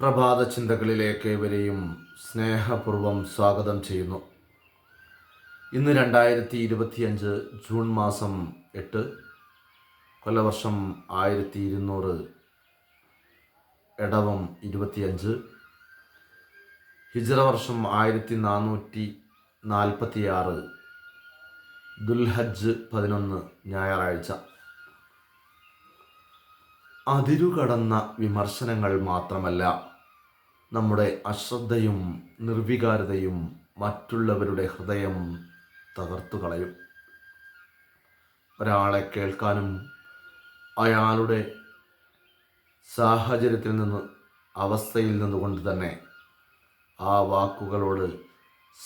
പ്രഭാത ചിന്തകളിലേക്ക് ഇവരെയും സ്നേഹപൂർവം സ്വാഗതം ചെയ്യുന്നു. ഇന്ന് രണ്ടായിരത്തി ഇരുപത്തിയഞ്ച് ജൂൺ മാസം എട്ട് കൊല്ലവർഷം ആയിരത്തി ഇരുന്നൂറ് ഇടവം ഇരുപത്തിയഞ്ച് ഹിജറ വർഷം ആയിരത്തി നാനൂറ്റി നാൽപ്പത്തിയാറ് ദുൽഹജ്ജ് പതിനൊന്ന് ഞായറാഴ്ച. അതിരുകടന്ന വിമർശനങ്ങൾ മാത്രമല്ല നമ്മുടെ അശ്രദ്ധയും നിർവികാരതയും മറ്റുള്ളവരുടെ ഹൃദയം തകർത്തു കളയും. ഒരാളെ കേൾക്കാനും അയാളുടെ സാഹചര്യത്തിൽ നിന്ന് അവസ്ഥയിൽ നിന്നുകൊണ്ട് തന്നെ ആ വാക്കുകളോട്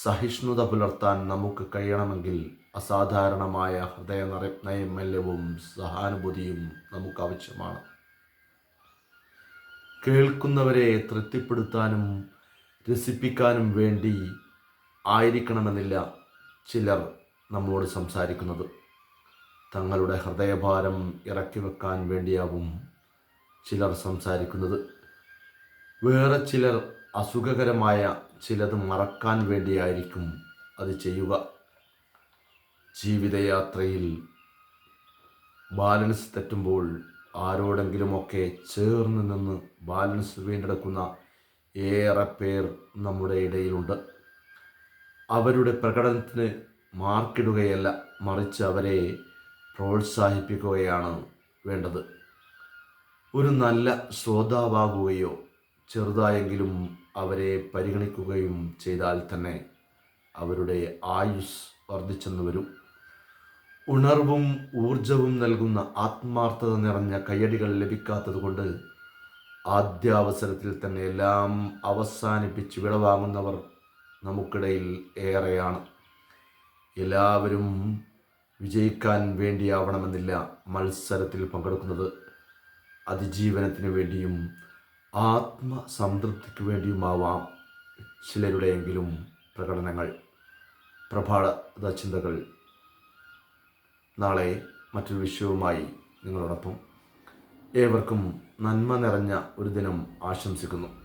സഹിഷ്ണുത പുലർത്താൻ നമുക്ക് കഴിയണമെങ്കിൽ അസാധാരണമായ ഹൃദയ നൈമല്യവും സഹാനുഭൂതിയും നമുക്ക് ആവശ്യമാണ്. കേൾക്കുന്നവരെ തൃപ്തിപ്പെടുത്താനും രസിപ്പിക്കാനും വേണ്ടി ആയിരിക്കണമെന്നില്ല ചിലർ നമ്മളോട് സംസാരിക്കുന്നത്. തങ്ങളുടെ ഹൃദയഭാരം ഇറക്കി വെക്കാൻ വേണ്ടിയാവും ചിലർ സംസാരിക്കുന്നത്. വേറെ ചിലർ അസുഖകരമായ ചിലത് മറക്കാൻ വേണ്ടിയായിരിക്കും അത് ചെയ്യുക. ജീവിതയാത്രയിൽ ബാലൻസ് തെറ്റുമ്പോൾ ആരോടെങ്കിലുമൊക്കെ ചേർന്ന് നിന്ന് ബാലൻസ് വീണ്ടെടുക്കുന്ന ഏറെ പേർ നമ്മുടെ ഇടയിലുണ്ട്. അവരുടെ പ്രകടനത്തിന് മാർക്കിടുകയല്ല മറിച്ച് അവരെ പ്രോത്സാഹിപ്പിക്കുകയാണ് വേണ്ടത്. ഒരു നല്ല ശ്രോതാവാകുകയോ ചെറുതായെങ്കിലും അവരെ പരിഗണിക്കുകയും ചെയ്താൽ തന്നെ അവരുടെ ആയുസ് വർദ്ധിച്ചെന്ന് വരും. ഉണർവും ഊർജവും നൽകുന്ന ആത്മാർത്ഥത നിറഞ്ഞ കയ്യടികൾ ലഭിക്കാത്തതുകൊണ്ട് ആദ്യാവസരത്തിൽ തന്നെ എല്ലാം അവസാനിപ്പിച്ച് വിളവാങ്ങുന്നവർ നമുക്കിടയിൽ ഏറെയാണ്. എല്ലാവരും വിജയിക്കാൻ വേണ്ടിയാവണമെന്നില്ല മത്സരത്തിൽ പങ്കെടുക്കുന്നത്. അതിജീവനത്തിന് വേണ്ടിയും ആത്മസംതൃപ്തിക്ക് വേണ്ടിയുമാവാം ചിലരുടെയെങ്കിലും പ്രകടനങ്ങൾ. പ്രഭാത ചിന്തകൾ. നാളെ മറ്റൊരു വിഷയവുമായി നിങ്ങളോടൊപ്പം. ഏവർക്കും നന്മ നിറഞ്ഞ ഒരു ദിനം ആശംസിക്കുന്നു.